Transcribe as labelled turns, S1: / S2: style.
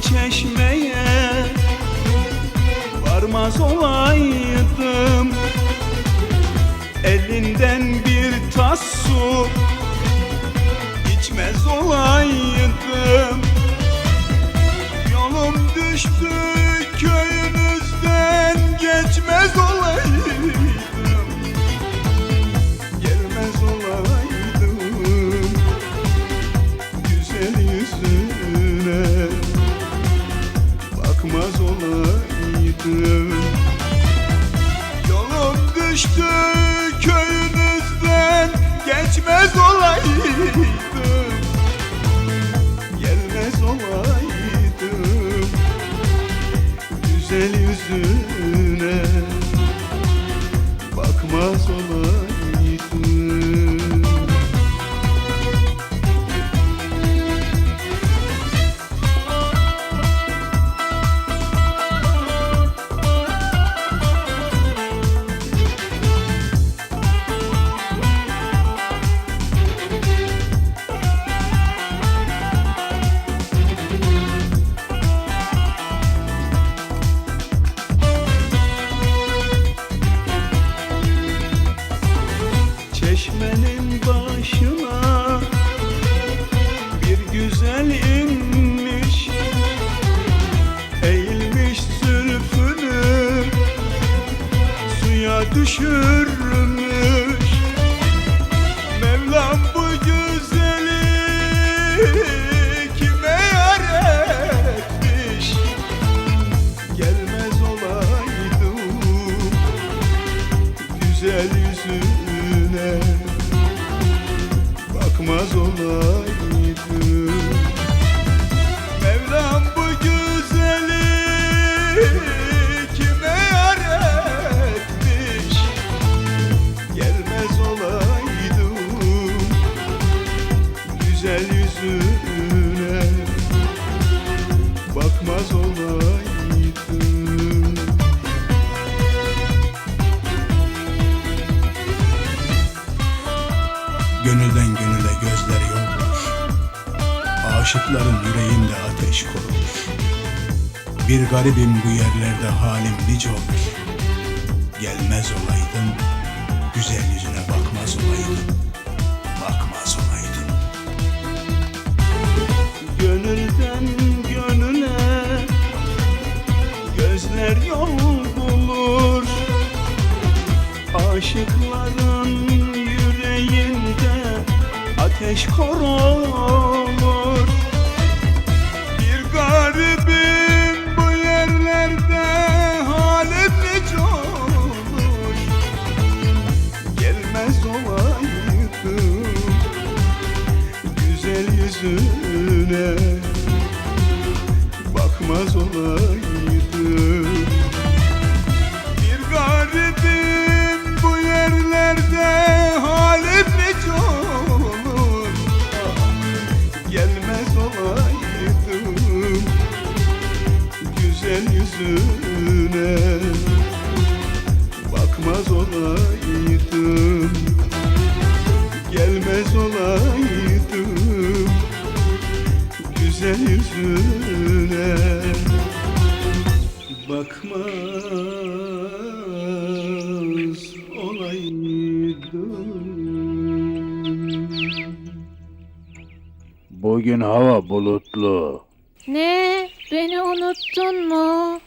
S1: çeşmeye Varmaz olaydım. Elinden bir tas su içmez olaydım. Yolum düştü Bakmaz olaydım Yolum düştü köyünüzden geçmez olaydım Çeşmenin başına bir güzel inmiş Eğilmiş sürfünü suya düşürmüş. Mevlam bu güzeli kime yar etmiş Gelmez olaydım güzel yüzüne bakmaz olaydım
S2: Gönülden gönüle gözler yolmuş. Aşıkların yüreğinde ateş korumuş Bir garibim bu yerlerde halim nice olur Gelmez olaydım Güzel yüzüne bakmaz olaydım. Bakmaz olaydım.
S1: Gönülden gönüle gözler yol bulur. Aşıkların ateş kor Bir garibim bu yerlerde halim nice olur Gelmez olaydım güzel yüzüne. Bakmaz olaydım yüzüne bakmaz olaydım gelmez olaydım güzel yüzüne bakmaz olaydım
S3: Bugün hava bulutlu.
S4: Ne? Beni unuttun mu?